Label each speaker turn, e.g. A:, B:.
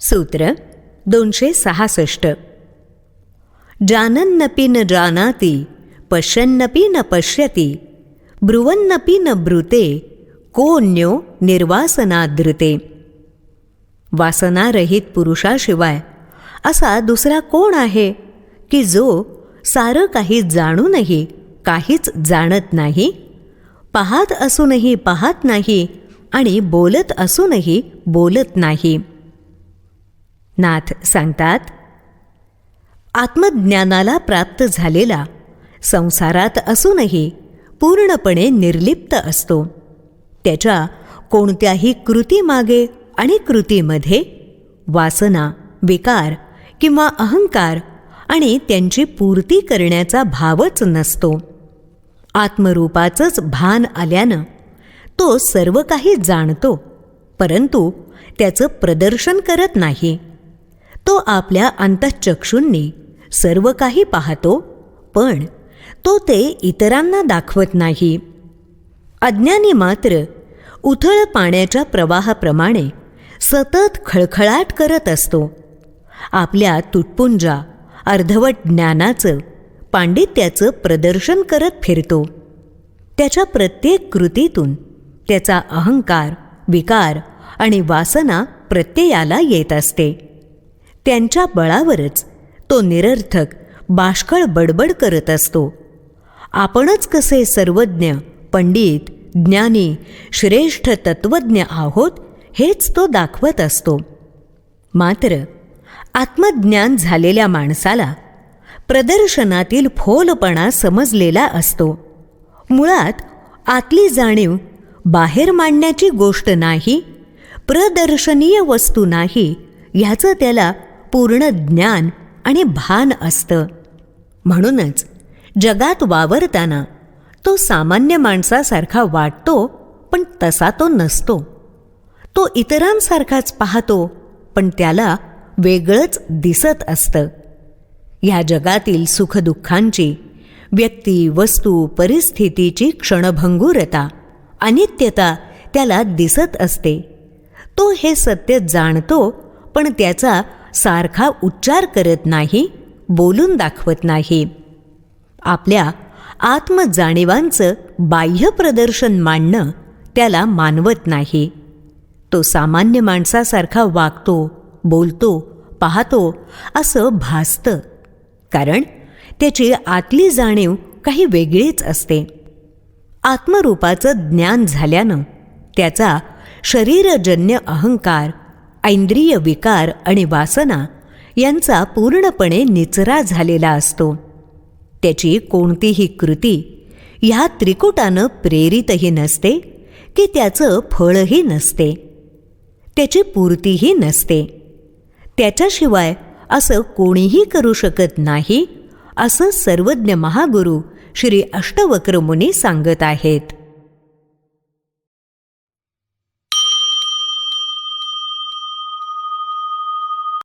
A: सूत्र दोनशे सहासष्ट. जानन्नपि न जानाति पश्यन्नपि न पश्यति ब्रुवन्नपि न ब्रुते कोन्यो निर्वासनादृते. वासनारहित पुरुषाशिवाय असा दुसरा कोण आहे की जो सारं काही जाणूनही काहीच जाणत नाही पाहत असूनही पाहत नाही आणि बोलत असूनही बोलत नाही. नाथ सांगतात आत्मज्ञानाला प्राप्त झालेला संसारात असूनही पूर्णपणे निर्लिप्त असतो. त्याच्या कोणत्याही कृतीमागे आणि कृतीमध्ये वासना विकार किंवा अहंकार आणि त्यांची पूर्ती करण्याचा भावच नसतो. आत्मरूपाचंच भान आल्यानं तो सर्व काही जाणतो परंतु त्याचं प्रदर्शन करत नाही. तो आपल्या अंतःचक्षूंनी सर्व काही पाहतो पण तो ते इतरांना दाखवत नाही. अज्ञानी मात्र उथळ पाण्याच्या प्रवाहाप्रमाणे सतत खळखळाट करत असतो. आपल्या तुटपुंजा अर्धवट ज्ञानाचं पांडित्याचं प्रदर्शन करत फिरतो. त्याच्या प्रत्येक कृतीतून त्याचा अहंकार विकार आणि वासना प्रत्ययाला येत असते. त्यांच्या बळावरच तो निरर्थक बाष्कळ बडबड करत असतो. आपणच कसे सर्वज्ञ पंडित ज्ञानी श्रेष्ठ तत्वज्ञ आहोत हेच तो दाखवत असतो. मात्र आत्मज्ञान झालेल्या माणसाला प्रदर्शनातील फोलपणा समजलेला असतो. मुळात आतली जाणीव बाहेर मांडण्याची गोष्ट नाही प्रदर्शनीय वस्तू नाही ह्याचं त्याला पूर्ण ज्ञान आणि भान असतं. म्हणूनच जगात वावरताना तो सामान्य माणसासारखा वाटतो पण तसा तो नसतो. तो इतरांसारखाच पाहतो पण त्याला वेगळंच दिसत असतं. ह्या जगातील सुखदुःखांची व्यक्ती वस्तू परिस्थितीची क्षणभंगुरता अनित्यता त्याला दिसत असते. तो हे सत्य जाणतो पण त्याचा सारखा उच्चार करत नाही बोलून दाखवत नाही. आपल्या आत्मजाणीवांचं बाह्य प्रदर्शन मांडणं त्याला मानवत नाही. तो सामान्य माणसासारखा वागतो बोलतो पाहतो असं भासतं. कारण त्याची आतली जाणीव काही वेगळीच असते. आत्मरूपाचं ज्ञान झाल्यानं त्याचा शरीरजन्य अहंकार ऐंद्रिय विकार आणि वासना यांचा पूर्णपणे निचरा झालेला असतो. त्याची कोणतीही कृती ह्या त्रिकुटानं प्रेरितही नसते की त्याचं फळही नसते. त्याची पूर्तीही नसते. त्याच्याशिवाय असं कोणीही करू शकत नाही असं सर्वज्ञ महागुरू श्री अष्टवक्रमुनी सांगत आहेत.